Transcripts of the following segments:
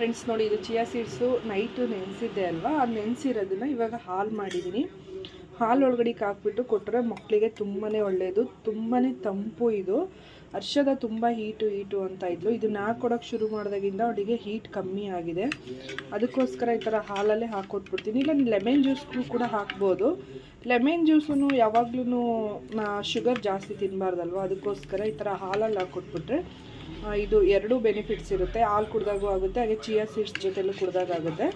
Friends ನೋಡಿ, ಇದು chia seeds. Night ನೆನೆಸಿದ್ದೆ ಅಲ್ವಾ? ಅದು ನೆನೆಸಿರೋದನ್ನ ಇವಾಗ ಹಾಲು ಮಾಡಿದ್ದೀನಿ ಹಾಲು ಒಳಗಡೆಗೆ ಹಾಕ್ಬಿಟ್ಟು ಕೊಟ್ಟರೆ ಮಕ್ಕಳಿಗೆ ತುಂಬಾ ಒಳ್ಳೆಯದು ತುಂಬಾ ತಂಪು ಇದು. ಹರ್ಷದ ತುಂಬ ಹೀಟು ಹೀಟು ಅಂತ ಇದ್ಲು. ಇದು ನಾ ಕೊಡೋಕ್ಕೆ ಶುರು ಮಾಡಿದಾಗಿಂದ ಅವಳಿಗೆ ಹೀಟ್ ಕಮ್ಮಿ ಆಗಿದೆ. ಅದಕ್ಕೋಸ್ಕರ ಈ ಥರ ಹಾಲಲ್ಲೇ ಹಾಕ್ಕೊಟ್ಬಿಡ್ತೀನಿ ಇಲ್ಲ, ಲೆಮನ್ ಜ್ಯೂಸ್ಗೂ ಕೂಡ ಹಾಕ್ಬೋದು. ಲೆಮನ್ ಜ್ಯೂಸೂ ಯಾವಾಗ್ಲೂ ಶುಗರ್ ಜಾಸ್ತಿ ತಿನ್ನಬಾರ್ದಲ್ವ ಅದಕ್ಕೋಸ್ಕರ ಈ ಥರ ಹಾಲಲ್ಲಿ ಹಾಕ್ಕೊಟ್ಬಿಟ್ರೆ ಇದು ಎರಡೂ ಬೆನಿಫಿಟ್ಸ್ ಇರುತ್ತೆ. ಹಾಲು ಕುಡ್ದಾಗೂ ಆಗುತ್ತೆ ಹಾಗೆ ಚಿಯಾ ಸೀಡ್ಸ್ ಜೊತೆಲೂ ಕುಡ್ದಾಗುತ್ತೆ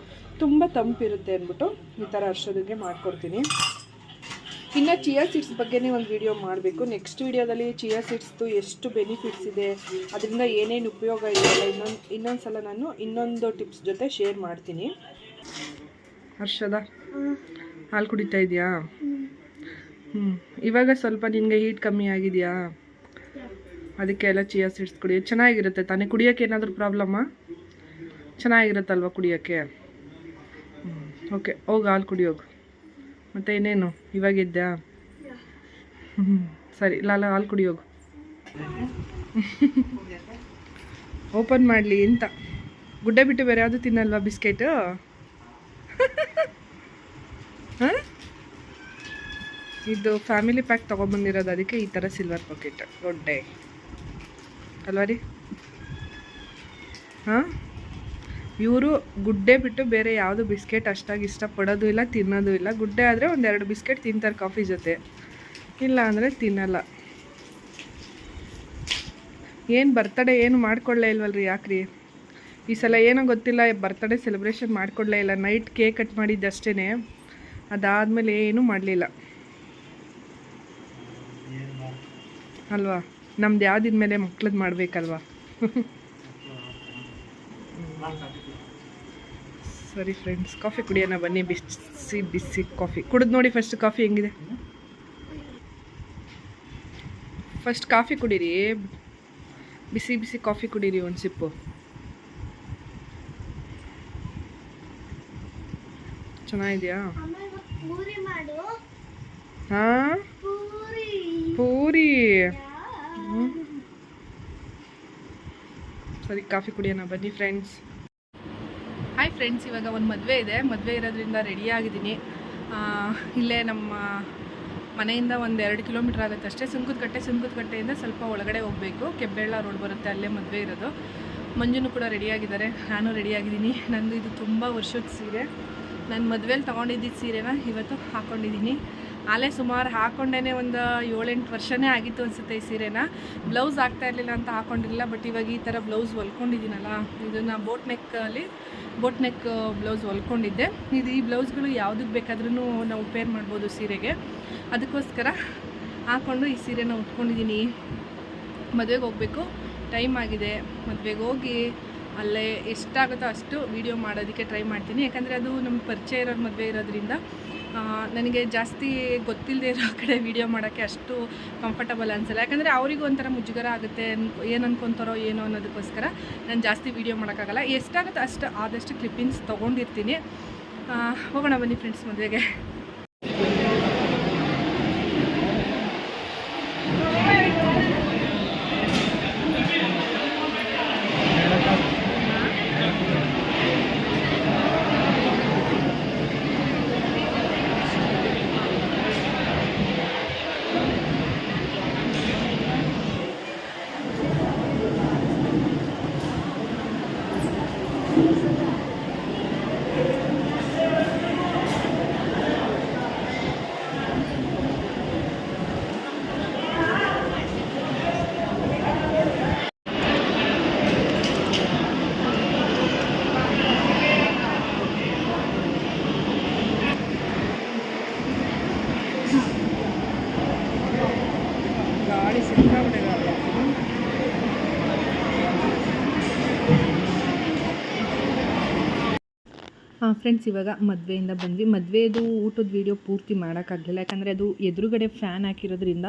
ತುಂಬ ತಂಪಿರುತ್ತೆ ಅಂದ್ಬಿಟ್ಟು ಈ ಥರ ಹರ್ಷೋದಕ್ಕೆ ಮಾಡ್ಕೊಡ್ತೀನಿ. ಇನ್ನು ಚಿಯಾ ಸೀಡ್ಸ್ ಬಗ್ಗೆನೇ ಒಂದು ವಿಡಿಯೋ ಮಾಡಬೇಕು. ನೆಕ್ಸ್ಟ್ ವಿಡಿಯೋದಲ್ಲಿ ಚಿಯಾ ಸೀಡ್ಸ್ದು ಎಷ್ಟು ಬೆನಿಫಿಟ್ಸ್ ಇದೆ ಅದರಿಂದ ಏನೇನು ಉಪಯೋಗ ಇದೆ ಇನ್ನೊಂದು ಇನ್ನೊಂದು ಸಲ ನಾನು ಇನ್ನೊಂದು ಟಿಪ್ಸ್ ಜೊತೆ ಶೇರ್ ಮಾಡ್ತೀನಿ. ಹರ್ಷದ ಹಾಲು ಕುಡಿತಾ ಇದೆಯಾ? ಹ್ಞೂ ಇವಾಗ ಸ್ವಲ್ಪ ನಿನಗೆ ಹೀಟ್ ಕಮ್ಮಿ ಆಗಿದೆಯಾ? ಅದಕ್ಕೆ ಎಲ್ಲ ಚಿಯಾ ಸೀಡ್ಸ್ ಕುಡಿ. ಚೆನ್ನಾಗಿರುತ್ತೆ. ತಾನೇ ಕುಡಿಯೋಕ್ಕೆ ಏನಾದರೂ ಪ್ರಾಬ್ಲಮ್ಮಾ ಚೆನ್ನಾಗಿರುತ್ತಲ್ವ ಕುಡಿಯೋಕ್ಕೆ? ಓಕೆ ಹೋಗಿ, ಹಾಲು ಕುಡಿಯೋಗು ಮತ್ತೆ ಇನ್ನೇನು? ಇವಾಗ ಇದ್ಯಾ? ಹ್ಞೂ ಸರಿ, ಲಾಲ, ಹಾಲು ಕುಡಿಯೋಗು ಓಪನ್ ಮಾಡಲಿ ಅಂತ ಗುಡ್ಡೆ ಬಿಟ್ಟು ಬೇರೆ ಯಾವುದು ತಿನ್ನಲ್ವಾ ಬಿಸ್ಕೆಟು? ಹಾಂ? ಇದು ಫ್ಯಾಮಿಲಿ ಪ್ಯಾಕ್ ತೊಗೊಂಬಂದಿರೋದು ಅದಕ್ಕೆ ಈ ಥರ ಸಿಲ್ವರ್ ಪಾಕೆಟ್ ದೊಡ್ಡೆ ಅಲ್ವಾ ರೀ ಹಾಂ? ಇವರು ಗುಡ್ಡೆ ಬಿಟ್ಟು ಬೇರೆ ಯಾವುದು ಬಿಸ್ಕೆಟ್ ಅಷ್ಟಾಗಿ ಇಷ್ಟಪಡೋದು ಇಲ್ಲ, ತಿನ್ನೋದು ಇಲ್ಲ. ಗುಡ್ಡೆ ಆದರೆ ಒಂದೆರಡು ಬಿಸ್ಕೆಟ್ ತಿಂತಾರೆ ಕಾಫಿ ಜೊತೆ. ಇಲ್ಲ ಅಂದರೆ ತಿನ್ನಲ್ಲ. ಏನು ಬರ್ತಡೇ ಏನು ಮಾಡ್ಕೊಳ್ಳೇ ಇಲ್ವಲ್ರಿ ಯಾಕ್ರಿ? ಈ ಸಲ ಏನೋ ಗೊತ್ತಿಲ್ಲ ಬರ್ತಡೇ ಸೆಲೆಬ್ರೇಷನ್ ಮಾಡ್ಕೊಳ್ಳೇ ಇಲ್ಲ. ನೈಟ್ ಕೇಕ್ ಕಟ್ ಮಾಡಿದ್ದಷ್ಟೇ ಅದಾದಮೇಲೆ ಏನೂ ಮಾಡಲಿಲ್ಲ. ಅಲ್ವಾ? ನಮ್ದು ಯಾವ್ದಿದ ಮೇಲೆ ಮಕ್ಳದ್ದು ಮಾಡಬೇಕಲ್ವಾ? ಸರಿ ಫ್ರೆಂಡ್ಸ್ ಕಾಫಿ ಕುಡಿಯೋಣ ಬನ್ನಿ ಬಿಸಿ ಬಿಸಿ ಕಾಫಿ ಕುಡಿದು ನೋಡಿ ಫಸ್ಟ್ ಕಾಫಿ ಹೆಂಗಿದೆ? ಫಸ್ಟ್ ಕಾಫಿ ಕುಡೀರಿ. ಬಿಸಿ ಬಿಸಿ ಕಾಫಿ ಕುಡೀರಿ ಒಂದು ಸಿಪ್ಪು ಚೆನ್ನಾಗಿದೆಯಾ? ಹಾಂ? ಪೂರಿ. ಪೂರಿ ಸರಿ ಕಾಫಿ ಕುಡಿಯೋಣ, ಬನ್ನಿ ಫ್ರೆಂಡ್ಸ್ ಹಾಯ್ ಫ್ರೆಂಡ್ಸ್ ಇವಾಗ ಒಂದು ಮದುವೆ ಇದೆ. ಮದುವೆ ಇರೋದ್ರಿಂದ ರೆಡಿ ಆಗಿದ್ದೀನಿ. ಇಲ್ಲೇ ನಮ್ಮ ಮನೆಯಿಂದ ಒಂದು ಎರಡು ಕಿಲೋಮೀಟ್ರ್ ಆಗುತ್ತೆ ಅಷ್ಟೇ. ಸುಂಕದಕಟ್ಟೆ ಸುಂಕದಕಟ್ಟೆಯಿಂದ ಸ್ವಲ್ಪ ಒಳಗಡೆ ಹೋಗಬೇಕು. ಕೆಬ್ಬೆಳ್ಳ ರೋಡ್ ಬರುತ್ತೆ, ಅಲ್ಲೇ ಮದುವೆ ಇರೋದು. ಮಂಜುನು ಕೂಡ ರೆಡಿಯಾಗಿದ್ದಾರೆ ನಾನು ರೆಡಿಯಾಗಿದ್ದೀನಿ ನಂದು ಇದು ತುಂಬ ವರ್ಷದ ಸೀರೆ. ನಾನು ಮದುವೆಲಿ ತೊಗೊಂಡಿದ್ದ ಸೀರೆನ ಇವತ್ತು ಹಾಕ್ಕೊಂಡಿದ್ದೀನಿ ಆಲೇ ಸುಮಾರು ಹಾಕೊಂಡೇ ಒಂದು ಏಳೆಂಟು ವರ್ಷನೇ ಆಗಿತ್ತು ಅನಿಸುತ್ತೆ ಈ ಸೀರೆನ. ಬ್ಲೌಸ್ ಆಗ್ತಾ ಇರಲಿಲ್ಲ ಅಂತ ಹಾಕೊಂಡಿರಲಿಲ್ಲ ಬಟ್ ಇವಾಗ ಈ ಥರ ಬ್ಲೌಸ್ ಹೊಲ್ಕೊಂಡಿದ್ದೀನಲ್ಲ, ಇದನ್ನು ಬೋಟ್ ನೆಕ್ಕಲ್ಲಿ ಬೋಟ್ ನೆಕ್ ಬ್ಲೌಸ್ ಹೊಲ್ಕೊಂಡಿದ್ದೆ. ಇದು ಈ ಬ್ಲೌಸ್ಗಳು ಯಾವುದಕ್ಕೆ ಬೇಕಾದ್ರೂ ನಾವು ಪೇರ್ ಮಾಡ್ಬೋದು ಸೀರೆಗೆ. ಅದಕ್ಕೋಸ್ಕರ ಹಾಕ್ಕೊಂಡು ಈ ಸೀರೆನ ಉಟ್ಕೊಂಡಿದ್ದೀನಿ. ಮದುವೆಗೆ ಹೋಗಬೇಕು ಟೈಮ್ ಆಗಿದೆ. ಮದುವೆಗೆ ಹೋಗಿ ಅಲ್ಲೇ ಎಷ್ಟಾಗುತ್ತೋ ಅಷ್ಟು ವೀಡಿಯೋ ಮಾಡೋದಕ್ಕೆ ಟ್ರೈ ಮಾಡ್ತೀನಿ. ಯಾಕಂದರೆ ಅದು ನಮ್ಮ ಪರಿಚಯ ಇರೋರು ಮದುವೆ ಇರೋದ್ರಿಂದ ನನಗೆ ಜಾಸ್ತಿ ಗೊತ್ತಿಲ್ಲದೆ ಇರೋ ಕಡೆ ವೀಡಿಯೋ ಮಾಡೋಕ್ಕೆ ಅಷ್ಟು ಕಂಫರ್ಟಬಲ್ ಅನಿಸಲ್ಲ. ಯಾಕಂದರೆ ಅವರಿಗೂ ಒಂಥರ ಮುಜುಗರ ಆಗುತ್ತೆ, ಏನು ಅನ್ಕೊತಾರೋ ಏನೋ ಅನ್ನೋದಕ್ಕೋಸ್ಕರ ನಾನು ಜಾಸ್ತಿ ವೀಡಿಯೋ ಮಾಡೋಕ್ಕಾಗಲ್ಲ. ಎಷ್ಟಾಗುತ್ತೆ ಅಷ್ಟು ಆದಷ್ಟು ಕ್ಲಿಪ್ಪಿಂಗ್ಸ್ ತೊಗೊಂಡಿರ್ತೀನಿ. ಹೋಗೋಣ ಬನ್ನಿ ಫ್ರೆಂಡ್ಸ್ ಮದುವೆಗೆ. ಫ್ರೆಂಡ್ಸ್, ಇವಾಗ ಮದುವೆಯಿಂದ ಬಂದ್ವಿ. ಮದುವೆದು ಊಟದ ವೀಡಿಯೋ ಪೂರ್ತಿ ಮಾಡೋಕ್ಕಾಗಲಿಲ್ಲ. ಯಾಕಂದರೆ ಅದು ಎದುರುಗಡೆ ಫ್ಯಾನ್ ಹಾಕಿರೋದ್ರಿಂದ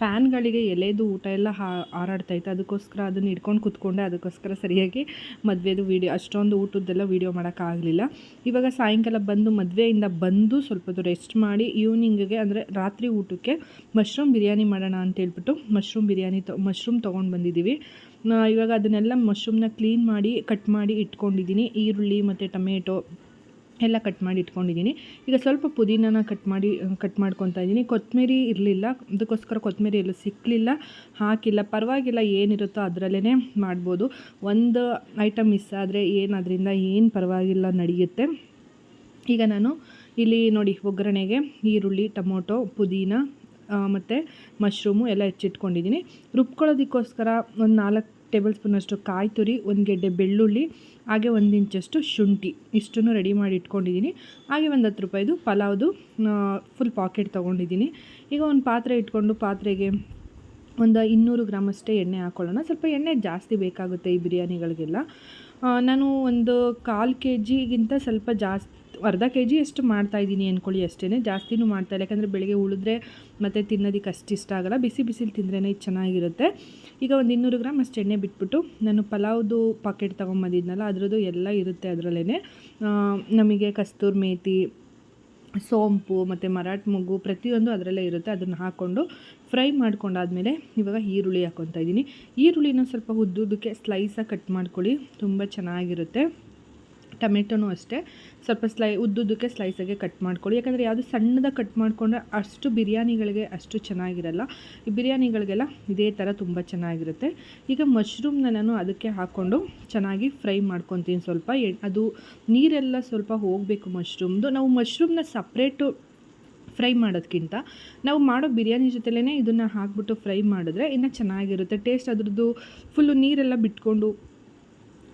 ಫ್ಯಾನ್ಗಳಿಗೆ ಎಲೆದು ಊಟ ಎಲ್ಲ ಹಾರಾಡ್ತಾ ಇತ್ತು. ಅದಕ್ಕೋಸ್ಕರ ಅದನ್ನ ಇಟ್ಕೊಂಡು ಕೂತ್ಕೊಂಡೆ. ಅದಕ್ಕೋಸ್ಕರ ಸರಿಯಾಗಿ ಮದುವೆದು ವೀಡಿಯೋ ಅಷ್ಟೊಂದು ಊಟದ್ದೆಲ್ಲ ವೀಡಿಯೋ ಮಾಡೋಕ್ಕಾಗಲಿಲ್ಲ. ಇವಾಗ ಸಾಯಂಕಾಲ ಬಂದು ಮದುವೆಯಿಂದ ಬಂದು ಸ್ವಲ್ಪ ರೆಸ್ಟ್ ಮಾಡಿ ಈವ್ನಿಂಗಿಗೆ ಅಂದರೆ ರಾತ್ರಿ ಊಟಕ್ಕೆ ಮಶ್ರೂಮ್ ಬಿರಿಯಾನಿ ಮಾಡೋಣ ಅಂತ ಹೇಳ್ಬಿಟ್ಟು ಮಶ್ರೂಮ್ ಬಿರಿಯಾನಿ ತೊ ಮಶ್ರೂಮ್ ತೊಗೊಂಡು ಬಂದಿದ್ದೀವಿ. ಇವಾಗ ಅದನ್ನೆಲ್ಲ ಮಶ್ರೂಮ್ನ ಕ್ಲೀನ್ ಮಾಡಿ ಕಟ್ ಮಾಡಿ ಇಟ್ಕೊಂಡಿದ್ದೀನಿ. ಈರುಳ್ಳಿ ಮತ್ತು ಟೊಮೆಟೊ ಎಲ್ಲ ಕಟ್ ಮಾಡಿ ಇಟ್ಕೊಂಡಿದ್ದೀನಿ. ಈಗ ಸ್ವಲ್ಪ ಪುದೀನನ ಕಟ್ ಮಾಡಿ ಕಟ್ ಮಾಡ್ಕೊತಾ ಇದ್ದೀನಿ. ಕೊತ್ತಂಬರಿ ಇರಲಿಲ್ಲ. ಅದಕ್ಕೋಸ್ಕರ ಕೊತ್ತಂಬರಿ ಎಲ್ಲೂ ಸಿಕ್ಕಲಿಲ್ಲ ಹಾಕಿಲ್ಲ. ಪರವಾಗಿಲ್ಲ ಏನಿರುತ್ತೋ ಅದರಲ್ಲೇ ಮಾಡ್ಬೋದು. ಒಂದು ಐಟಮ್ ಮಿಸ್ ಆದರೆ ಏನು ಅದರಿಂದ ಏನು ಪರವಾಗಿಲ್ಲ ನಡೆಯುತ್ತೆ. ಈಗ ನಾನು ಇಲ್ಲಿ ನೋಡಿ ಒಗ್ಗರಣೆಗೆ ಈರುಳ್ಳಿ, ಟೊಮೊಟೊ, ಪುದೀನ ಮತ್ತು ಮಶ್ರೂಮು ಎಲ್ಲ ಹೆಚ್ಚಿಟ್ಕೊಂಡಿದ್ದೀನಿ. ರುಬ್ಕೊಳ್ಳೋದಕ್ಕೋಸ್ಕರ ಒಂದು ನಾಲ್ಕು ಟೇಬಲ್ ಸ್ಪೂನಷ್ಟು ಕಾಯಿ ತುರಿ, ಒಂದು ಗೆಡ್ಡೆ ಬೆಳ್ಳುಳ್ಳಿ, ಹಾಗೆ ಒಂದು ಇಂಚಷ್ಟು ಶುಂಠಿ. ಇಷ್ಟನ್ನು ರೆಡಿ ಮಾಡಿ ಇಟ್ಕೊಂಡಿದ್ದೀನಿ. ಹಾಗೆ ಒಂದು ಹತ್ತು ರೂಪಾಯಿದು ಪಲಾವ್ದು ಫುಲ್ ಪಾಕೆಟ್ ತೊಗೊಂಡಿದ್ದೀನಿ. ಈಗ ಒಂದು ಪಾತ್ರೆ ಇಟ್ಕೊಂಡು ಪಾತ್ರೆಗೆ ಒಂದು ಇನ್ನೂರು ಗ್ರಾಮಷ್ಟೇ ಎಣ್ಣೆ ಹಾಕ್ಕೊಳ್ಳೋಣ ಸ್ವಲ್ಪ ಎಣ್ಣೆ ಜಾಸ್ತಿ ಬೇಕಾಗುತ್ತೆ ಈ ಬಿರಿಯಾನಿಗಳಿಗೆಲ್ಲ. ನಾನು ಒಂದು ಕಾಲು ಕೆ ಜಿಗಿಂತ ಸ್ವಲ್ಪ ಜಾಸ್ತಿ ಅರ್ಧ ಕೆ ಜಿ ಅಷ್ಟು ಮಾಡ್ತಾಯಿದ್ದೀನಿ ಅಂದ್ಕೊಳ್ಳಿ ಅಷ್ಟೇ ಜಾಸ್ತಿನೂ ಮಾಡ್ತಾಯಿಲ್ಲ ಯಾಕಂದರೆ ಬೆಳಿಗ್ಗೆ ಉಳಿದ್ರೆ ಮತ್ತು ತಿನ್ನೋದಕ್ಕೆ ಅಷ್ಟು ಇಷ್ಟ ಆಗಲ್ಲ. ಬಿಸಿ ಬಿಸಿಲು ತಿಂದ್ರೇ ಚೆನ್ನಾಗಿರುತ್ತೆ. ಈಗ ಒಂದು ಇನ್ನೂರು ಗ್ರಾಮ್ ಅಷ್ಟು ಎಣ್ಣೆ ಬಿಟ್ಬಿಟ್ಟು ನಾನು ಪಲಾವ್ದು ಪಾಕೆಟ್ ತೊಗೊಂಬಂದಿದ್ನಲ್ಲ, ಅದರದ್ದು ಎಲ್ಲ ಇರುತ್ತೆ ಅದರಲ್ಲೇ ನಮಗೆ ಕಸ್ತೂರ್ ಮೇಥಿ ಸೋಂಪು ಮತ್ತು ಮರಾಠ ಮೊಗ್ಗು ಪ್ರತಿಯೊಂದು ಅದರಲ್ಲೇ ಇರುತ್ತೆ. ಅದನ್ನು ಹಾಕ್ಕೊಂಡು ಫ್ರೈ ಮಾಡ್ಕೊಂಡಾದ್ಮೇಲೆ ಇವಾಗ ಈರುಳ್ಳಿ ಹಾಕ್ಕೊತಾ ಇದ್ದೀನಿ. ಈರುಳ್ಳಿನ ಸ್ವಲ್ಪ ಉದ್ದುದಕ್ಕೆ ಸ್ಲೈಸಾಗಿ ಕಟ್ ಮಾಡ್ಕೊಳ್ಳಿ. ತುಂಬ ಚೆನ್ನಾಗಿರುತ್ತೆ. ಟೊಮೆಟೊನೂ ಅಷ್ಟೇ. ಸ್ವಲ್ಪ ಸ್ಲೈ, ಉದ್ದುದ್ದಕ್ಕೆ ಸ್ಲೈಸಾಗೆ ಕಟ್ ಮಾಡ್ಕೊಳ್ಳಿ. ಯಾಕಂದರೆ ಯಾವುದು ಸಣ್ಣದಾಗಿ ಕಟ್ ಮಾಡಿಕೊಂಡ್ರೆ ಅಷ್ಟು ಬಿರಿಯಾನಿಗಳಿಗೆ ಅಷ್ಟು ಚೆನ್ನಾಗಿರಲ್ಲ. ಈ ಬಿರಿಯಾನಿಗಳಿಗೆಲ್ಲ ಇದೇ ಥರ ತುಂಬ ಚೆನ್ನಾಗಿರುತ್ತೆ. ಈಗ ಮಶ್ರೂಮ್ನ ನಾನು ಅದಕ್ಕೆ ಹಾಕ್ಕೊಂಡು ಚೆನ್ನಾಗಿ ಫ್ರೈ ಮಾಡ್ಕೊತೀನಿ ಸ್ವಲ್ಪ. ಅದು ನೀರೆಲ್ಲ ಸ್ವಲ್ಪ ಹೋಗಬೇಕು ಮಶ್ರೂಮ್ದು ನಾವು ಮಶ್ರೂಮ್ನ ಸಪ್ರೇಟು ಫ್ರೈ ಮಾಡೋದಕ್ಕಿಂತ ನಾವು ಮಾಡೋ ಬಿರಿಯಾನಿ ಜೊತೆಲೇ ಇದನ್ನು ಹಾಕ್ಬಿಟ್ಟು ಫ್ರೈ ಮಾಡಿದ್ರೆ ಇನ್ನೂ ಚೆನ್ನಾಗಿರುತ್ತೆ. ಟೇಸ್ಟ್ ಅದ್ರದ್ದು ಫುಲ್ಲು ನೀರೆಲ್ಲ ಬಿಟ್ಕೊಂಡು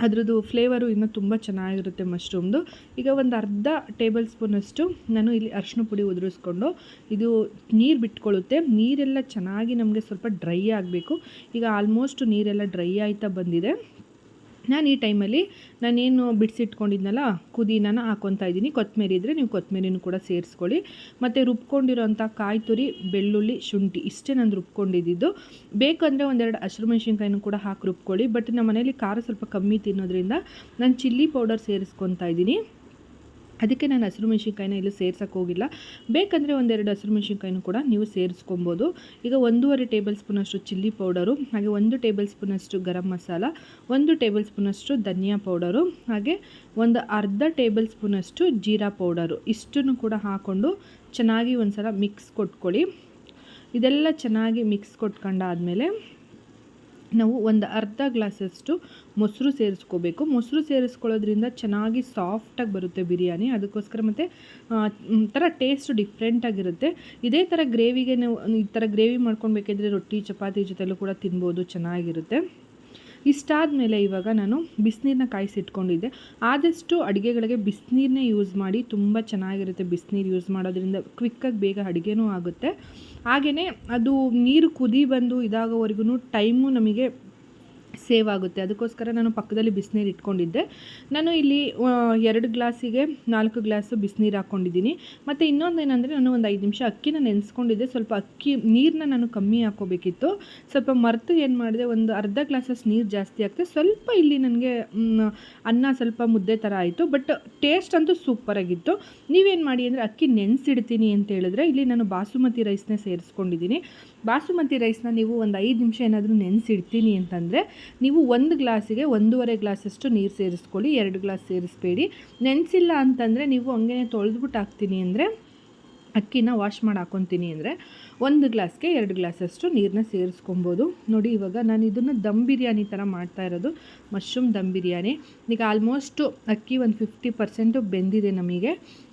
ಅದ್ರದ್ದು ಫ್ಲೇವರು ಇನ್ನೂ ತುಂಬ ಚೆನ್ನಾಗಿರುತ್ತೆ ಮಶ್ರೂಮ್ದು ಈಗ ಒಂದು ಅರ್ಧ ಟೇಬಲ್ ಸ್ಪೂನಷ್ಟು ನಾನು ಇಲ್ಲಿ ಅರಿಶಿನ ಪುಡಿ ಉದುರಿಸ್ಕೊಂಡು ಇದು ನೀರು ಬಿಟ್ಕೊಳ್ಳುತ್ತೆ ನೀರೆಲ್ಲ ಚೆನ್ನಾಗಿ ನಮಗೆ ಸ್ವಲ್ಪ ಡ್ರೈ ಆಗಬೇಕು. ಈಗ ಆಲ್ಮೋಸ್ಟ್ ನೀರೆಲ್ಲ ಡ್ರೈ ಆಯ್ತಾ ಬಂದಿದೆ. ನಾನು ಈ ಟೈಮಲ್ಲಿ ನಾನೇನು ಬಿಡಿಸಿಟ್ಕೊಂಡಿದ್ನಲ್ಲ ಕುದೀನ ಹಾಕೊತಾ ಇದ್ದೀನಿ. ಕೊತ್ತಂಬರಿ ಇದ್ದರೆ ನೀವು ಕೊತ್ತಂಬರಿನೂ ಕೂಡ ಸೇರಿಸ್ಕೊಳ್ಳಿ. ಮತ್ತು ರುಬ್ಕೊಂಡಿರೋಂಥ ಕಾಯಿ ತುರಿ, ಬೆಳ್ಳುಳ್ಳಿ, ಶುಂಠಿ, ಇಷ್ಟೇ ನಾನು ರುಬ್ಕೊಂಡಿದ್ದು ಬೇಕಂದರೆ ಒಂದೆರಡು ಹಸಿರು ಮೆಣಸಿನ್ಕಾಯಿನೂ ಕೂಡ ಹಾಕಿ ರುಬ್ಕೊಳ್ಳಿ. ಬಟ್ ನಮ್ಮ ಮನೇಲಿ ಖಾರ ಸ್ವಲ್ಪ ಕಮ್ಮಿ ತಿನ್ನೋದ್ರಿಂದ ನಾನು ಚಿಲ್ಲಿ ಪೌಡರ್ ಸೇರಿಸ್ಕೊತಾ ಇದ್ದೀನಿ. ಅದಕ್ಕೆ ನಾನು ಹಸಿರು ಮೆಣಸಿನ್ಕಾಯಿನ ಇಲ್ಲಿ ಸೇರ್ಸೋಕೆ ಹೋಗಿಲ್ಲ. ಬೇಕಂದರೆ ಒಂದೆರಡು ಹಸಿರು ಮೆಣಸಿನ್ಕಾಯಿನೂ ಕೂಡ ನೀವು ಸೇರಿಸ್ಕೊಬೋದು. ಈಗ ಒಂದೂವರೆ ಟೇಬಲ್ ಸ್ಪೂನಷ್ಟು ಚಿಲ್ಲಿ ಪೌಡರು, ಹಾಗೆ ಒಂದು ಟೇಬಲ್ ಸ್ಪೂನಷ್ಟು ಗರಂ ಮಸಾಲ, ಒಂದು ಟೇಬಲ್ ಸ್ಪೂನಷ್ಟು ಧನಿಯಾ ಪೌಡರು, ಹಾಗೆ ಒಂದು ಅರ್ಧ ಟೇಬಲ್ ಸ್ಪೂನಷ್ಟು ಜೀರಾ ಪೌಡರು. ಇಷ್ಟನ್ನು ಕೂಡ ಹಾಕ್ಕೊಂಡು ಚೆನ್ನಾಗಿ ಒಂದು ಸಲ ಮಿಕ್ಸ್ ಕೊಟ್ಕೊಳ್ಳಿ. ಇದೆಲ್ಲ ಚೆನ್ನಾಗಿ ಮಿಕ್ಸ್ ಕೊಟ್ಕೊಂಡಾದಮೇಲೆ ನಾವು ಒಂದು ಅರ್ಧ ಗ್ಲಾಸಷ್ಟು ಮೊಸರು ಸೇರಿಸ್ಕೋಬೇಕು. ಮೊಸರು ಸೇರಿಸ್ಕೊಳ್ಳೋದ್ರಿಂದ ಚೆನ್ನಾಗಿ ಸಾಫ್ಟಾಗಿ ಬರುತ್ತೆ ಬಿರಿಯಾನಿ. ಅದಕ್ಕೋಸ್ಕರ ಮತ್ತು ಒಂಥರ ಟೇಸ್ಟ್ ಡಿಫ್ರೆಂಟಾಗಿರುತ್ತೆ ಇದೇ ಥರ ಗ್ರೇವಿಗೆ ನಾವು ಈ ಥರ ಗ್ರೇವಿ ಮಾಡ್ಕೊಳ್ಬೇಕಿದ್ರೆ ರೊಟ್ಟಿ, ಚಪಾತಿ ಜೊತೆಲೂ ಕೂಡ ತಿನ್ಬೋದು, ಚೆನ್ನಾಗಿರುತ್ತೆ. ಇಷ್ಟಾದ ಮೇಲೆ ಇವಾಗ ನಾನು ಬಿಸಿನೀರನ್ನ ಕಾಯಿಸಿಟ್ಕೊಂಡಿದ್ದೆ. ಆದಷ್ಟು ಅಡುಗೆಗಳಿಗೆ ಬಿಸಿನೀರನ್ನೇ ಯೂಸ್ ಮಾಡಿ ತುಂಬ ಚೆನ್ನಾಗಿರುತ್ತೆ ಬಿಸಿನೀರು ಯೂಸ್ ಮಾಡೋದ್ರಿಂದ. ಕ್ವಿಕ್ಕಾಗಿ ಬೇಗ ಅಡುಗೆನೂ ಆಗುತ್ತೆ. ಹಾಗೆಯೇ ಅದು ನೀರು ಕುದಿ ಬಂದು ಇದಾಗೋವರೆಗೂ ಟೈಮು ನಮಗೆ ಸೇವ್ ಆಗುತ್ತೆ. ಅದಕ್ಕೋಸ್ಕರ ನಾನು ಪಕ್ಕದಲ್ಲಿ ಬಿಸಿನೀರು ಇಟ್ಕೊಂಡಿದ್ದೆ. ನಾನು ಇಲ್ಲಿ ಎರಡು ಗ್ಲಾಸಿಗೆ ನಾಲ್ಕು ಗ್ಲಾಸು ಬಿಸಿನೀರು ಹಾಕ್ಕೊಂಡಿದ್ದೀನಿ. ಮತ್ತು ಇನ್ನೊಂದು ಏನಂದರೆ ನಾನು ಒಂದು ಐದು ನಿಮಿಷ ಅಕ್ಕಿನ ನೆನೆಸ್ಕೊಂಡಿದ್ದೆ. ಸ್ವಲ್ಪ ಅಕ್ಕಿ ನೀರನ್ನ ನಾನು ಕಮ್ಮಿ ಹಾಕೋಬೇಕಿತ್ತು ಸ್ವಲ್ಪ ಮರೆತು ಏನು ಮಾಡಿದೆ, ಒಂದು ಅರ್ಧ ಗ್ಲಾಸಸ್ ನೀರು ಜಾಸ್ತಿ ಆಗ್ತದೆ ಸ್ವಲ್ಪ ಇಲ್ಲಿ ನನಗೆ ಅನ್ನ ಸ್ವಲ್ಪ ಮುದ್ದೆ ಥರ ಆಯಿತು. ಬಟ್ ಟೇಸ್ಟ್ ಅಂತೂ ಸೂಪರಾಗಿತ್ತು ನೀವೇನು ಮಾಡಿ ಅಂದರೆ ಅಕ್ಕಿ ನೆನೆಸಿಡ್ತೀನಿ ಅಂತ ಹೇಳಿದ್ರೆ ಇಲ್ಲಿ ನಾನು ಬಾಸುಮತಿ ರೈಸ್ನೇ ಸೇರಿಸ್ಕೊಂಡಿದ್ದೀನಿ. ಬಾಸುಮತಿ ರೈಸ್ನ ನೀವು ಒಂದು ಐದು ನಿಮಿಷ ಏನಾದರೂ ನೆನೆಸಿಡ್ತೀನಿ ಅಂತಂದರೆ ನೀವು ಒಂದು ಗ್ಲಾಸಿಗೆ ಒಂದೂವರೆ ಗ್ಲಾಸಷ್ಟು ನೀರು ಸೇರಿಸ್ಕೊಳ್ಳಿ, ಎರಡು ಗ್ಲಾಸ್ ಸೇರಿಸ್ಬೇಡಿ. ನೆನೆಸಿಲ್ಲ ಅಂತಂದರೆ ನೀವು ಹಂಗೆ ತೊಳೆದ್ಬಿಟ್ಟು ಹಾಕ್ತೀನಿ ಅಂದರೆ ಅಕ್ಕಿನ ವಾಶ್ ಮಾಡಿ ಹಾಕ್ಕೊತೀನಿ ಅಂದರೆ ಒಂದು ಗ್ಲಾಸ್ಗೆ ಎರಡು ಗ್ಲಾಸಷ್ಟು ನೀರನ್ನ ಸೇರಿಸ್ಕೊಬೋದು. ನೋಡಿ, ಇವಾಗ ನಾನು ಇದನ್ನು ದಮ್ ಬಿರಿಯಾನಿ ಥರ ಮಾಡ್ತಾ ಇರೋದು ಮಶ್ರೂಮ್ ದಮ್ ಬಿರಿಯಾನಿ. ಈಗ ಆಲ್ಮೋಸ್ಟು ಅಕ್ಕಿ ಒಂದು ಫಿಫ್ಟಿ ಪರ್ಸೆಂಟು ಬೆಂದಿದೆ ನಮಗೆ.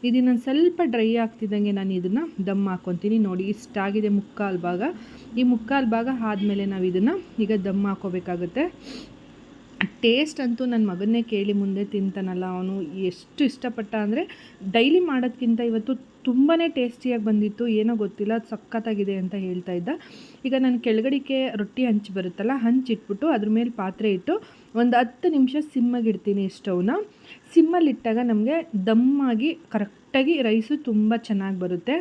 ಇದನ್ನು ಸ್ವಲ್ಪ ಡ್ರೈ ಆಗ್ತಿದ್ದಂಗೆ ನಾನು ಇದನ್ನು ದಮ್ ಹಾಕ್ಕೊತೀನಿ ನೋಡಿ ಇಷ್ಟಾಗಿದೆ ಮುಕ್ಕಾಲು ಭಾಗ. ಈ ಮುಕ್ಕಾಲು ಭಾಗ ಆದಮೇಲೆ ನಾವು ಇದನ್ನು ಈಗ ದಮ್ ಹಾಕೋಬೇಕಾಗುತ್ತೆ. ಟೇಸ್ಟ್ ಅಂತೂ ನನ್ನ ಮಗನ್ನೇ ಕೇಳಿ ಮುಂದೆ ತಿಂತಾನಲ್ಲ ಅವನು. ಎಷ್ಟು ಇಷ್ಟಪಟ್ಟ ಅಂದರೆ ಡೈಲಿ ಮಾಡೋದ್ಕಿಂತ ಇವತ್ತು ತುಂಬಾ ಟೇಸ್ಟಿಯಾಗಿ ಬಂದಿತ್ತು, ಏನೋ ಗೊತ್ತಿಲ್ಲ ಸಕ್ಕತ್ತಾಗಿದೆ ಅಂತ ಹೇಳ್ತಾ ಇದ್ದ. ಈಗ ನಾನು ಕೆಳಗಡಿಕೆ ರೊಟ್ಟಿ ಹಂಚಿ ಬರುತ್ತಲ್ಲ ಹಂಚಿಟ್ಬಿಟ್ಟು ಅದ್ರ ಮೇಲೆ ಪಾತ್ರೆ ಇಟ್ಟು ಒಂದು ಹತ್ತು ನಿಮಿಷ ಸಿಮ್ಮಾಗಿಡ್ತೀನಿ ಸ್ಟೌನ ಸಿಮ್ಮಲ್ಲಿಟ್ಟಾಗ ನಮಗೆ ದಮ್ಮಾಗಿ, ಕರೆಕ್ಟಾಗಿ ರೈಸು ತುಂಬ ಚೆನ್ನಾಗಿ ಬರುತ್ತೆ.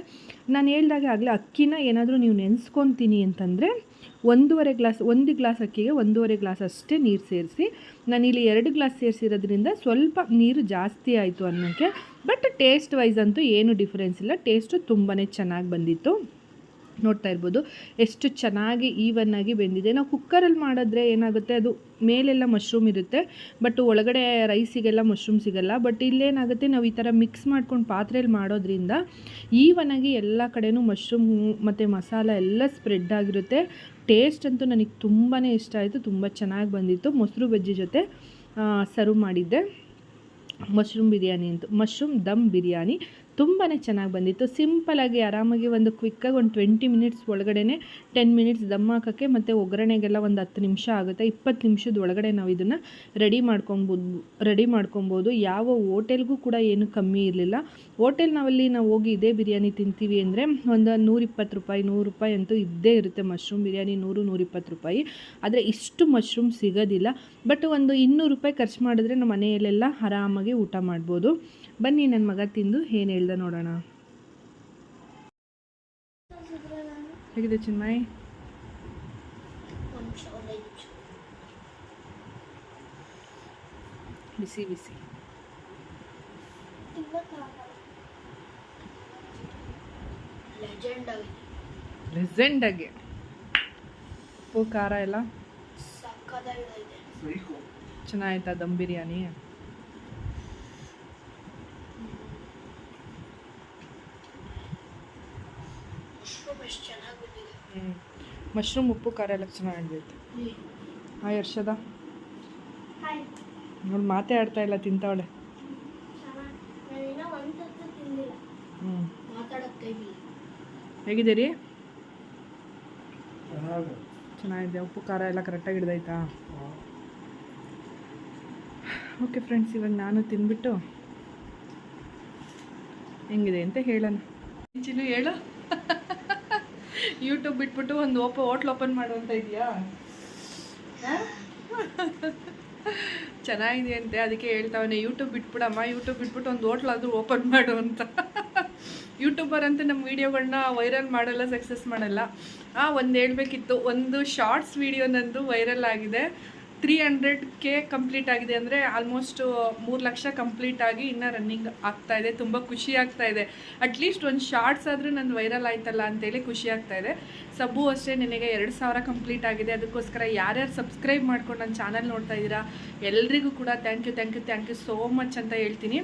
ನಾನು ಹೇಳ್ದಾಗ ಆಗಲೇ ಅಕ್ಕಿನ ಏನಾದರೂ ನೀವು ನೆನೆಸ್ಕೊತೀನಿ ಅಂತಂದರೆ, ಒಂದೂವರೆ ಗ್ಲಾಸ್, ಒಂದು ಗ್ಲಾಸ್ ಅಕ್ಕಿಗೆ ಒಂದೂವರೆ ಗ್ಲಾಸ್ ಅಷ್ಟೇ ನೀರು ಸೇರಿಸಿ, ನಾನಿಲ್ಲಿ ಎರಡು ಗ್ಲಾಸ್ ಸೇರಿಸಿರೋದ್ರಿಂದ ಸ್ವಲ್ಪ ನೀರು ಜಾಸ್ತಿ ಆಯಿತು ಅನ್ನೋಕ್ಕೆ ಬಟ್ ಟೇಸ್ಟ್ ವೈಸ್ ಅಂತೂ ಏನು ಡಿಫ್ರೆನ್ಸ್ ಇಲ್ಲ. ಟೇಸ್ಟು ತುಂಬಾ ಚೆನ್ನಾಗಿ ಬಂದಿತ್ತು. ನೋಡ್ತಾ ಇರ್ಬೋದು. ಎಷ್ಟು ಚೆನ್ನಾಗಿ ಈವನ್ ಆಗಿ ಬೆಂದಿದೆ. ನಾವು ಕುಕ್ಕರಲ್ಲಿ ಮಾಡಿದ್ರೆ ಏನಾಗುತ್ತೆ? ಅದು ಮೇಲೆಲ್ಲ ಮಶ್ರೂಮ್ ಇರುತ್ತೆ. ಬಟ್ ಒಳಗಡೆ ರೈಸಿಗೆಲ್ಲ ಮಶ್ರೂಮ್ ಸಿಗಲ್ಲ. ಬಟ್ ಇಲ್ಲೇನಾಗುತ್ತೆ? ನಾವು ಈ ಥರ ಮಿಕ್ಸ್ ಮಾಡ್ಕೊಂಡು ಪಾತ್ರೆಯಲ್ಲಿ ಮಾಡೋದ್ರಿಂದ ಈವನ್ ಆಗಿ ಎಲ್ಲ ಕಡೆನೂ ಮಶ್ರೂಮ್ ಮತ್ತು ಮಸಾಲ ಎಲ್ಲ ಸ್ಪ್ರೆಡ್ ಆಗಿರುತ್ತೆ. ಟೇಸ್ಟ್ ಅಂತೂ ನನಗೆ ತುಂಬಾ ಇಷ್ಟ ಆಯಿತು. ತುಂಬ ಚೆನ್ನಾಗಿ ಬಂದಿತ್ತು. ಮೊಸರು ಬಜ್ಜಿ ಜೊತೆ ಸರ್ವ್ ಮಾಡಿದ್ದೆ. ಮಶ್ರೂಮ್ ಬಿರಿಯಾನಿ ಅಂತ ಮಶ್ರೂಮ್ ದಮ್ ಬಿರಿಯಾನಿ ತುಂಬಾ ಚೆನ್ನಾಗಿ ಬಂದಿತ್ತು. ಸಿಂಪಲಾಗಿ ಆರಾಮಾಗಿ ಒಂದು ಕ್ವಿಕ್ಕಾಗಿ ಒಂದು ಟ್ವೆಂಟಿ ಮಿನಿಟ್ಸ್ ಒಳಗಡೆ ಟೆನ್ ಮಿನಿಟ್ಸ್ ದಮ್ ಹಾಕೋಕ್ಕೆ ಮತ್ತು ಒಗ್ಗರಣೆಗೆಲ್ಲ ಒಂದು ಹತ್ತು ನಿಮಿಷ ಆಗುತ್ತೆ. ಇಪ್ಪತ್ತು ನಿಮಿಷದ ಒಳಗಡೆ ನಾವು ಇದನ್ನು ರೆಡಿ ಮಾಡ್ಕೊಬೋದು ರೆಡಿ ಮಾಡ್ಕೊಬೋದು. ಯಾವ ಹೋಟೆಲ್ಗೂ ಕೂಡ ಏನು ಕಮ್ಮಿ ಇರಲಿಲ್ಲ. ಹೋಟೆಲ್ ನಾವಲ್ಲಿ ನಾವು ಹೋಗಿ ಇದೇ ಬಿರಿಯಾನಿ ತಿಂತೀವಿ ಅಂದರೆ ಒಂದು ನೂರಿಪ್ಪತ್ತು ರೂಪಾಯಿ, ನೂರು ರೂಪಾಯಿ ಅಂತೂ ಇದ್ದೇ ಇರುತ್ತೆ ಮಶ್ರೂಮ್ ಬಿರಿಯಾನಿ, ನೂರು, ನೂರಿಪ್ಪತ್ತು ರೂಪಾಯಿ. ಆದರೆ ಇಷ್ಟು ಮಶ್ರೂಮ್ ಸಿಗೋದಿಲ್ಲ. ಬಟ್ ಒಂದು ಇನ್ನೂರು ರೂಪಾಯಿ ಖರ್ಚು ಮಾಡಿದ್ರೆ ನಮ್ಮ ಮನೆಯಲ್ಲೆಲ್ಲ ಆರಾಮಾಗಿ ಊಟ ಮಾಡ್ಬೋದು. ಬನ್ನಿ ನನ್ನ ಮಗ ತಿಂದು ಏನು ಹೇಳ್ದೆ ನೋಡೋಣ. ಹೇಗಿದೆ ಚಿನ್ಮಯ್? ಬಿಸಿ ಬಿಸಿ. ಲೆಜೆಂಡ್ ಆಗಿ ಉಪ್ಪು ಖಾರ ಎಲ್ಲ? ಚೆನ್ನಾಗಿತ್ತಾ ಚೆನ್ನಾಯ್ತಾ ದಮ್ ಬಿರಿಯಾನಿ? ಎಷ್ಟು ಚೆನ್ನಾಗಿ ಬಂದಿದೆ ಹ್ಞೂ ಮಶ್ರೂಮ್ ಉಪ್ಪು ಖಾರ ಎಲ್ಲ ಚೆನ್ನಾಗಿತ್ತು ಹಾಯ್ ಹರ್ಷದ. ಹಾಯ್ ನೋಡಿ ಮಾತೇ ಆಡ್ತಾ ಇಲ್ಲ ತಿಂತಾವಳೆ. ಚೆನ್ನಾಗಿ ಹ್ಞೂ ಹೇಗಿದೆ ಚೆನ್ನಾಗಿದೆ. ಉಪ್ಪು ಖಾರ ಎಲ್ಲ ಕರೆಕ್ಟಾಗಿ ಹಿಡ್ದೈತಾ ಓಕೆ ಫ್ರೆಂಡ್ಸ್ ಇವಾಗ ನಾನು ತಿಂದ್ಬಿಟ್ಟು ಹೆಂಗಿದೆ ಅಂತ ಹೇಳೋಣ. ಹೇಳು? ಯೂಟ್ಯೂಬ್ ಬಿಟ್ಬಿಟ್ಟು ಒಂದು ಓಪನ್ ಹೋಟ್ಲ್ ಓಪನ್ ಮಾಡುವಂತ ಇದೆಯಾ? ಚೆನ್ನಾಗಿದೆ ಅಂತೆ, ಅದಕ್ಕೆ ಹೇಳ್ತಾವನೆ ಯೂಟ್ಯೂಬ್ ಬಿಟ್ಬಿಡಮ್ಮ ಯೂಟ್ಯೂಬ್ ಬಿಟ್ಬಿಟ್ಟು ಒಂದು ಹೋಟ್ಲ್ ಆದರೂ ಓಪನ್ ಮಾಡು ಅಂತ. ಯೂಟ್ಯೂಬರ್ ಅಂತ ನಮ್ಮ ವೀಡಿಯೋಗಳನ್ನ ವೈರಲ್ ಮಾಡಲ್ಲ ಸಕ್ಸಸ್ ಮಾಡಲ್ಲ. ಆ, ಒಂದು ಹೇಳ್ಬೇಕಿತ್ತು, ಒಂದು ಶಾರ್ಟ್ಸ್ ವೀಡಿಯೋ ನಂದು ವೈರಲ್ ಆಗಿದೆ. ತ್ರೀ ಹಂಡ್ರೆಡ್ ಕೆ ಕಂಪ್ಲೀಟ್ ಆಗಿದೆ ಅಂದರೆ ಆಲ್ಮೋಸ್ಟ್ ಮೂರು ಲಕ್ಷ ಕಂಪ್ಲೀಟ್ ಆಗಿ ಇನ್ನೂ ರನ್ನಿಂಗ್ ಆಗ್ತಾ ಇದೆ. ತುಂಬ ಖುಷಿ ಆಗ್ತಾ ಇದೆ. ಅಟ್ಲೀಸ್ಟ್ ಒಂದು ಶಾರ್ಟ್ಸ್ ಆದರೂ ನನ್ನ ವೈರಲ್ ಆಯ್ತಲ್ಲ ಅಂತೇಳಿ ಖುಷಿ ಆಗ್ತಾ ಇದೆ. ಸಬ್ಬು ಅಷ್ಟೇ ನಿನಗೆ ಎರಡು ಸಾವಿರ ಕಂಪ್ಲೀಟ್ ಆಗಿದೆ. ಅದಕ್ಕೋಸ್ಕರ ಯಾರ್ಯಾರು ಸಬ್ಸ್ಕ್ರೈಬ್ ಮಾಡ್ಕೊಂಡು ನನ್ನ ಚಾನಲ್ ನೋಡ್ತಾ ಇದ್ದೀರಾ, ಎಲ್ರಿಗೂ ಕೂಡ thank you thank you thank you so much ಅಂತ ಹೇಳ್ತೀನಿ.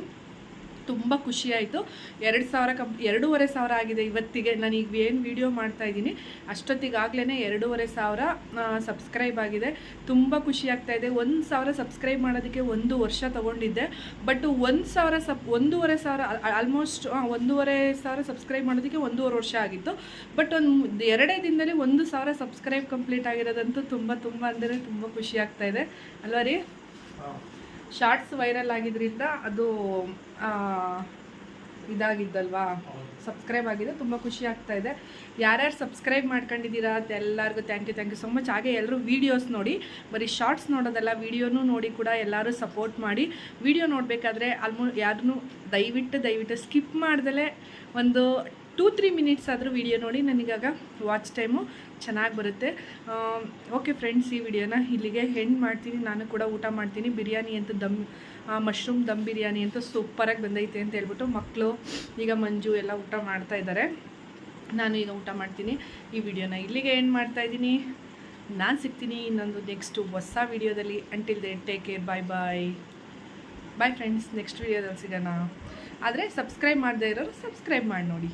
ತುಂಬ ಖುಷಿಯಾಯಿತು ಎರಡು ಸಾವಿರ ಕಂಪ್ ಎರಡೂವರೆ ಸಾವಿರ ಆಗಿದೆ ಇವತ್ತಿಗೆ. ನಾನು ಈಗ ಏನು ವಿಡಿಯೋ ಮಾಡ್ತಾ ಇದ್ದೀನಿ ಅಷ್ಟೊತ್ತಿಗಾಗಲೇ ಎರಡೂವರೆ ಸಾವಿರ ಸಬ್ಸ್ಕ್ರೈಬ್ ಆಗಿದೆ. ತುಂಬ ಖುಷಿ ಆಗ್ತಾ ಇದೆ. ಒಂದು ಸಾವಿರ ಸಬ್ಸ್ಕ್ರೈಬ್ ಮಾಡೋದಕ್ಕೆ ಒಂದು ವರ್ಷ ತೊಗೊಂಡಿದ್ದೆ. ಬಟ್ ಒಂದು ಸಾವಿರ ಸಬ್ ಒಂದೂವರೆ ಸಾವಿರ ಆಲ್ಮೋಸ್ಟ್ ಒಂದೂವರೆ ಸಾವಿರ ಸಬ್ಸ್ಕ್ರೈಬ್ ಮಾಡೋದಕ್ಕೆ ಒಂದೂವರೆ ವರ್ಷ ಆಗಿತ್ತು. ಬಟ್ ಒಂದು, ಎರಡೇ ದಿನದಲ್ಲಿ ಒಂದು ಸಾವಿರ ಸಬ್ಸ್ಕ್ರೈಬ್ ಕಂಪ್ಲೀಟ್ ಆಗಿರೋದಂತೂ ತುಂಬ ತುಂಬ ಅಂದರೆ ತುಂಬ ಖುಷಿ ಆಗ್ತಾ ಇದೆ. ಅಲ್ವಾ ರೀ? ಶಾರ್ಟ್ಸ್ ವೈರಲ್ ಆಗಿದ್ರಿಂದ ಅದು ಇದಾಗಿದ್ದಲ್ವಾ? ಸಬ್ಸ್ಕ್ರೈಬ್ ಆಗಿದೆ ತುಂಬ ಖುಷಿ ಆಗ್ತಾ ಇದೆ. ಯಾರ್ಯಾರು ಸಬ್ಸ್ಕ್ರೈಬ್ ಮಾಡ್ಕೊಂಡಿದ್ದೀರಾ ಅಂತ ಎಲ್ಲರಿಗೂ thank you thank you so much ಹಾಗೆ ಎಲ್ಲರೂ ವೀಡಿಯೋಸ್ ನೋಡಿ ಬರೀ ಶಾರ್ಟ್ಸ್ ನೋಡೋದಲ್ಲ ವೀಡಿಯೋನೂ ನೋಡಿ ಕೂಡ ಎಲ್ಲರೂ ಸಪೋರ್ಟ್ ಮಾಡಿ. ವೀಡಿಯೋ ನೋಡಬೇಕಾದ್ರೆ ಆಲ್ಮೋ ಯಾರನ್ನೂ ದಯವಿಟ್ಟು ದಯವಿಟ್ಟು ಸ್ಕಿಪ್ ಮಾಡ್ದಲೇ ಒಂದು ಟೂ, ತ್ರೀ ಮಿನಿಟ್ಸ್ ಆದರೂ ವಿಡಿಯೋ ನೋಡಿ, ನನಗಾಗ ವಾಚ್ ಟೈಮು ಚೆನ್ನಾಗಿ ಬರುತ್ತೆ. ಓಕೆ ಫ್ರೆಂಡ್ಸ್ ಈ ವಿಡಿಯೋನ ಇಲ್ಲಿಗೆ ಹೆಣ್ಣು ಮಾಡ್ತೀನಿ. ನಾನು ಕೂಡ ಊಟ ಮಾಡ್ತೀನಿ. ಬಿರಿಯಾನಿ ಅಂತ ದಮ್ ಮಶ್ರೂಮ್ ದಮ್ ಬಿರಿಯಾನಿ ಅಂತ ಸೂಪರಾಗಿ ಬಂದೈತೆ ಅಂತ ಹೇಳ್ಬಿಟ್ಟು ಮಕ್ಕಳು ಈಗ ಮಂಜು ಎಲ್ಲ ಊಟ ಮಾಡ್ತಾ ಇದ್ದಾರೆ ನಾನು ಈಗ ಊಟ ಮಾಡ್ತೀನಿ. ಈ ವಿಡಿಯೋನ ಇಲ್ಲಿಗೆ ಎಂಡ್ ಮಾಡ್ತಾ ಇದ್ದೀನಿ. ನಾನು ಸಿಗ್ತೀನಿ ಇನ್ನೊಂದು ನೆಕ್ಸ್ಟು ಹೊಸ ವಿಡಿಯೋದಲ್ಲಿ until the take care bye bye bye friends next ವಿಡಿಯೋದಲ್ಲಿ ಸಿಗೋಣ. ಆದರೆ ಸಬ್ಸ್ಕ್ರೈಬ್ ಮಾಡದೇ ಇರೋರು ಸಬ್ಸ್ಕ್ರೈಬ್ ಮಾಡಿ ನೋಡಿ.